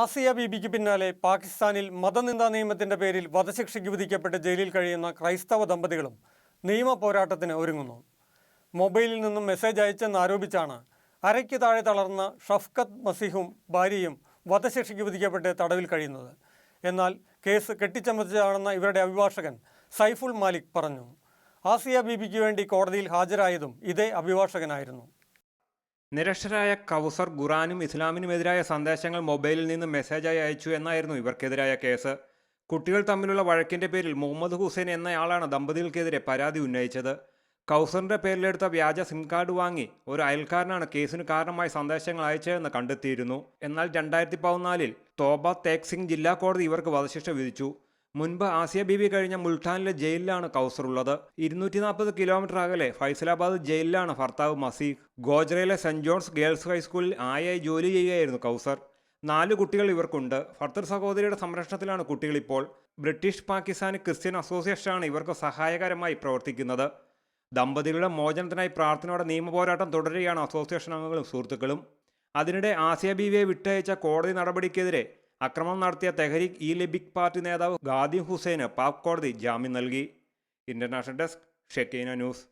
ആസിയ ബീബിക്ക് പിന്നാലെ പാകിസ്ഥാനിൽ മതനിന്ദാ നിയമത്തിന്റെ പേരിൽ വധശിക്ഷയ്ക്ക് വിധിക്കപ്പെട്ട് ജയിലിൽ കഴിയുന്ന ക്രൈസ്തവ ദമ്പതികളും നിയമ പോരാട്ടത്തിന് ഒരുങ്ങുന്നു. മൊബൈലിൽ നിന്നും മെസ്സേജ് അയച്ചെന്ന് ആരോപിച്ചാണ് അരയ്ക്ക് താഴെ തളർന്ന ഷഫ്കത്ത് മസിഹും ഭാര്യയും വധശിക്ഷയ്ക്ക് വിധിക്കപ്പെട്ട് തടവിൽ കഴിയുന്നത്. എന്നാൽ കേസ് കെട്ടിച്ചമച്ചതാണെന്ന ഇവരുടെ അഭിഭാഷകൻ സൈഫുൾ മാലിക് പറഞ്ഞു. ആസിയ ബീബിക്ക് വേണ്ടി കോടതിയിൽ ഹാജരായതും ഇതേ അഭിഭാഷകനായിരുന്നു. നിരക്ഷരായ കൗസർ ഖുറാനും ഇസ്ലാമിനുമെതിരായ സന്ദേശങ്ങൾ മൊബൈലിൽ നിന്ന് മെസ്സേജായി അയച്ചു എന്നായിരുന്നു ഇവർക്കെതിരായ കേസ്. കുട്ടികൾ തമ്മിലുള്ള വഴക്കിന്റെ പേരിൽ മുഹമ്മദ് ഹുസൈൻ എന്നയാളാണ് ദമ്പതികൾക്കെതിരെ പരാതി ഉന്നയിച്ചത്. കൗസറിന്റെ പേരിലെടുത്ത വ്യാജ സിം കാർഡ് വാങ്ങി ഒരു അയൽക്കാരനാണ് കേസിന് കാരണമായി സന്ദേശങ്ങൾ അയച്ചതെന്ന് കണ്ടെത്തിയിരുന്നു. എന്നാൽ രണ്ടായിരത്തി പതിനാലിൽ തോബ തേക് സിംഗ് ജില്ലാ കോടതി ഇവർക്ക് വധശിക്ഷ വിധിച്ചു. മുൻപ് ആസിയ ബിബി കഴിഞ്ഞ മുൾട്ടാനിലെ ജയിലിലാണ് കൗസർ ഉള്ളത് ഇരുന്നൂറ്റി നാൽപ്പത് കിലോമീറ്റർ അകലെ ഫൈസലാബാദ് ജയിലിലാണ് ഭർത്താവ് മസീഖ് ഗോജ്രയിലെ സെന്റ് ജോൺസ് ഗേൾസ് ഹൈസ്കൂളിൽ ആയായി ജോലി ചെയ്യുകയായിരുന്നു കൗസർ. നാല് കുട്ടികൾ ഇവർക്കുണ്ട്. ഭർത്തൃ സഹോദരിയുടെ സംരക്ഷണത്തിലാണ് കുട്ടികളിപ്പോൾ ബ്രിട്ടീഷ് പാകിസ്ഥാൻ ക്രിസ്ത്യൻ അസോസിയേഷനാണ് ഇവർക്ക് സഹായകരമായി പ്രവർത്തിക്കുന്നത്. ദമ്പതികളുടെ മോചനത്തിനായി പ്രാർത്ഥനയോടെ നിയമപോരാട്ടം തുടരുകയാണ് അസോസിയേഷൻ അംഗങ്ങളും സുഹൃത്തുക്കളും. അതിനിടെ ആസിയ ബീവിയെ വിട്ടയച്ച കോടതി നടപടിക്കെതിരെ അക്രമം നടത്തിയ തെഹരീഖ് ഇ ലിബിക് പാർട്ടി നേതാവ് ഗാദി ഹുസൈന് പാക് കോടതി ജാമ്യം നൽകി. International desk Shekina news.